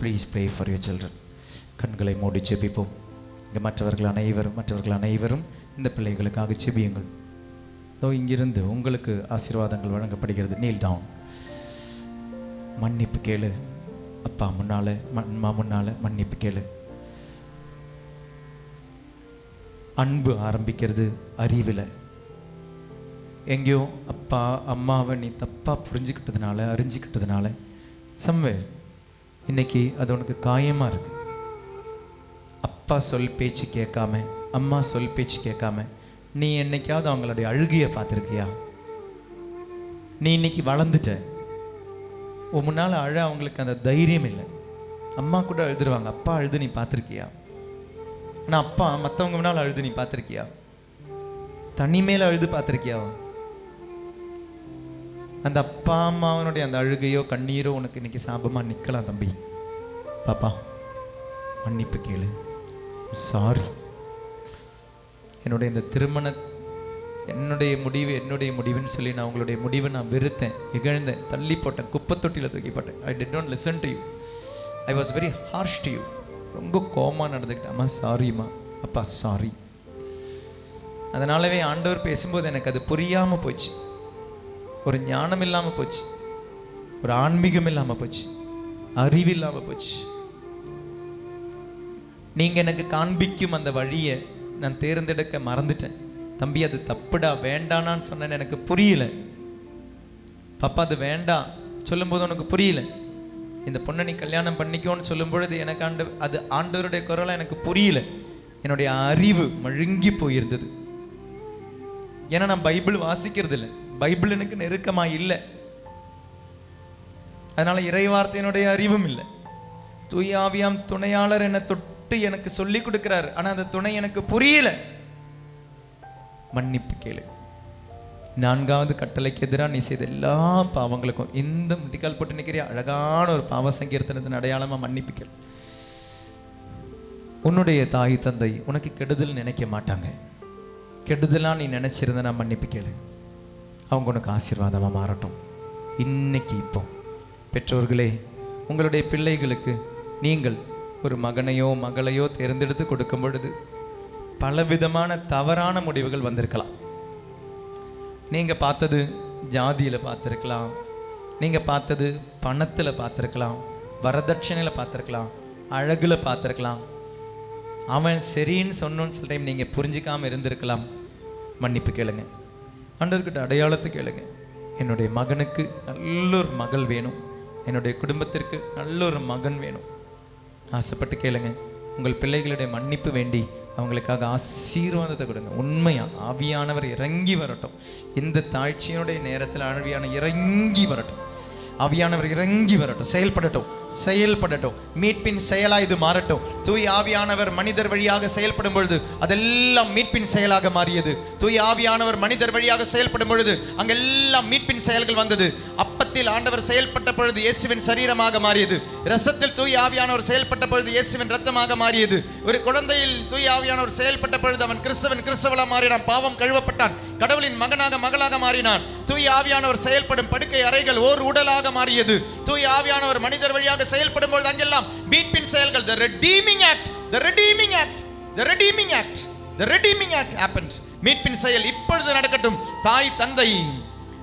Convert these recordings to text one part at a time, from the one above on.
Please play for your children கண்களை மூடி செபிப்போம் இங்கே மற்றவர்கள் அனைவரும் மற்றவர்கள் அனைவரும் இந்த பிள்ளைகளுக்காக செபியுங்கள் இதோ இங்கிருந்து உங்களுக்கு ஆசீர்வாதங்கள் வழங்கப்படுகிறது. நீல் டவுன் மன்னிப்பு கேளு. அப்பா முன்னால அம்மா முன்னால் மன்னிப்பு கேளு. அன்பு ஆரம்பிக்கிறது அறிவில். எங்கேயோ அப்பா அம்மாவை நீ தப்பாக புரிஞ்சுக்கிட்டதுனால அறிஞ்சிக்கிட்டதுனால சம்வேர் இன்னைக்கு அது உனக்கு காயமாக இருக்கு. அப்பா சொல் பேச்சு கேட்காம அம்மா சொல் பேச்சு கேட்காம நீ என்னைக்காவது அவங்களுடைய அழுகையை பார்த்துருக்கியா? நீ இன்னைக்கு வளர்ந்துட்ட. உன் முன்னால் அழ அவங்களுக்கு அந்த தைரியம் இல்லை. அம்மா கூட அழுதுருவாங்க. அப்பா அழுது நீ பார்த்துருக்கியா? ஆனால் அப்பா மற்றவங்க முன்னால் அழுது நீ பார்த்துருக்கியா? தனிமையில் அழுது பார்த்துருக்கியா? அந்த அப்பா அம்மாவனுடைய அந்த அழுகையோ கண்ணீரோ உனக்கு இன்னைக்கு சாபமாக நிற்கலாம் தம்பி. பாப்பா மன்னிப்பு கேளு. சாரி என்னுடைய இந்த திருமண என்னுடைய முடிவு என்னுடைய முடிவுன்னு சொல்லி நான் உங்களுடைய முடிவை நான் வெறுத்தேன் இகழ்ந்தேன் தள்ளி போட்டேன் குப்பை தொட்டியில் தூக்கி போட்டேன். I did not listen to you I was very harsh to you ரொம்ப கோமாக நடந்துக்கிட்டேன். அம்மா சாரிம்மா அப்பா சாரி அதனாலவே ஆண்டவர் பேசும்போது எனக்கு அது புரியாமல் போச்சு. ஒரு ஞானம் இல்லாமல் போச்சு. ஒரு ஆன்மீகம் இல்லாமல் போச்சு. அறிவு இல்லாமல் போச்சு. நீங்கள் எனக்கு காண்பிக்கும் அந்த வழியை நான் தேர்ந்தெடுக்க மறந்துட்டேன். தம்பி அது தப்புடா வேண்டானான்னு சொன்னேன்னு எனக்கு புரியல. பாப்பா அது வேண்டாம். சொல்லும்போது உனக்கு புரியல. இந்த பொண்ணை நீ கல்யாணம் பண்ணிக்கோன்னு சொல்லும் பொழுது எனக்கு ஆண்டு அது ஆண்டவருடைய குரலாக எனக்கு புரியல. என்னுடைய அறிவு மழுங்கி போயிருந்தது. ஏன்னா நான் பைபிள் வாசிக்கிறது இல்லை பைபிள் எனக்கு நெருக்கமா இல்லை. அதனால் இறைவார்த்தையினுடைய அறிவும் இல்லை. தூயாவியாம் துணையாளர் என்னை தொட்டு எனக்கு சொல்லி கொடுக்கிறார். ஆனால் அந்த துணை எனக்கு புரியல. மன்னிப்பு கேளு. நான்காவது கட்டளைக்கு எதிராக நீ செய்த எல்லா பாவங்களுக்கும் இந்த முட்டிக்கால் போட்டு நிற்கிறிய அழகான ஒரு பாவ சங்கீர்த்தனத்தின் அடையாளமாக மன்னிப்பு கேளு. உன்னுடைய தாய் தந்தை உனக்கு கெடுதல் நினைக்க மாட்டாங்க. கெடுதலாக நீ நினச்சிருந்தனா நான் மன்னிப்பு கேளு. அவங்க உனக்கு ஆசீர்வாதமாக மாறட்டும். இன்னைக்கு இப்போ. பெற்றோர்களே உங்களுடைய பிள்ளைகளுக்கு நீங்கள் ஒரு மகனையோ மகளையோ தேர்ந்தெடுத்து கொடுக்கும் பொழுது பலவிதமான தவறான முடிவுகள் வந்திருக்கலாம். நீங்கள் பார்த்தது ஜாதியில் பார்த்துருக்கலாம். நீங்கள் பார்த்தது பணத்தில் பார்த்துருக்கலாம். வரதட்சணையில் பார்த்துருக்கலாம். அழகில் பார்த்துருக்கலாம். அவன் சரின்னு சொன்னோன்னு சில டைம் நீங்கள் புரிஞ்சிக்காமல் இருந்திருக்கலாம். மன்னிப்பு கேளுங்க. ஆண்டவர்கிட்ட அடையாளத்தை கேளுங்க. என்னுடைய மகனுக்கு நல்ல ஒரு மகள் வேணும். என்னுடைய குடும்பத்திற்கு நல்ல ஒரு மகன் வேணும். ஆசைப்பட்டு கேளுங்க. உங்கள் பிள்ளைகளுடைய மன்னிப்பு வேண்டி அவங்களுக்காக ஆசீர்வாதத்தை கொடுங்க. உண்மையாக ஆவியானவர் இறங்கி வரட்டும். இந்த தாழ்ச்சியினுடைய நேரத்தில் ஆவியான இறங்கி வரட்டும். ஆவியானவர் இறங்கி வரட்டும். செயல்படட்டும். செயல்படட்டும். மீட்பின் செயலா இது மாறட்டும். தூய் ஆவியானவர் மனிதர் வழியாக செயல்படும் பொழுது அதெல்லாம் மீட்பின் செயலாக மாறியது. தூய் ஆவியானவர் மனிதர் வழியாக செயல்படும் பொழுது அங்கெல்லாம் மீட்பின் செயல்கள் வந்தது. அப்ப ரத்தத்தில் ஆண்டவர் செயல்பட்ட பொழுது இயேசுவின் சரீரமாக மாறியது. ரசத்தில் தூய் ஆவியானவர் செயல்பட்ட பொழுது இயேசுவின் ரத்தமாக மாறியது. ஒரு குழந்தையில் தூய் ஆவியானவர் செயல்பட்ட பொழுது அவன் கிறிஸ்தவன் கிறிஸ்தவளாக மாறினான். பாவம் கழுவப்பட்டான். கடவுளின் மகனாக மகளாக மாறினான். தூய் ஆவியானவர் செயல்படும் படுக்கை அறைகள் ஓர் உடலாக மாறியது. தூய் ஆவியானவர் மனிதர் வழியாக செயல்படும் பொழுது அங்கெல்லாம் மீட்பின் செயல்கள். The redeeming act the redeeming act the redeeming act the redeeming act happens மீட்பின் செயல் இப்பொழுது நடக்கட்டும். தாய் தந்தை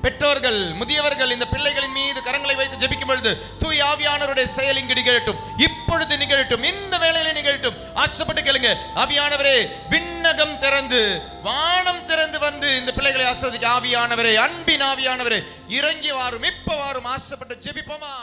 பெற்றோர்கள் முதியவர்கள் இந்த பிள்ளைகளின் மீது கரங்களை வைத்து ஜெபிக்கும் பொழுது தூய் ஆவியானவருடைய செயல் இங்கு நிகழட்டும். இப்பொழுது நிகழட்டும். இந்த வேலையில நிகழட்டும். ஆசைப்பட்டு கேளுங்க. ஆவியானவரே விண்ணகம் திறந்து வானம் திறந்து வந்து இந்த பிள்ளைகளை ஆஸ்வதிக்க ஆவியானவரே அன்பின் ஆவியானவரே இறங்கி வாரும். இப்ப வாரும். ஆசைப்பட்டு ஜெபிப்போமா?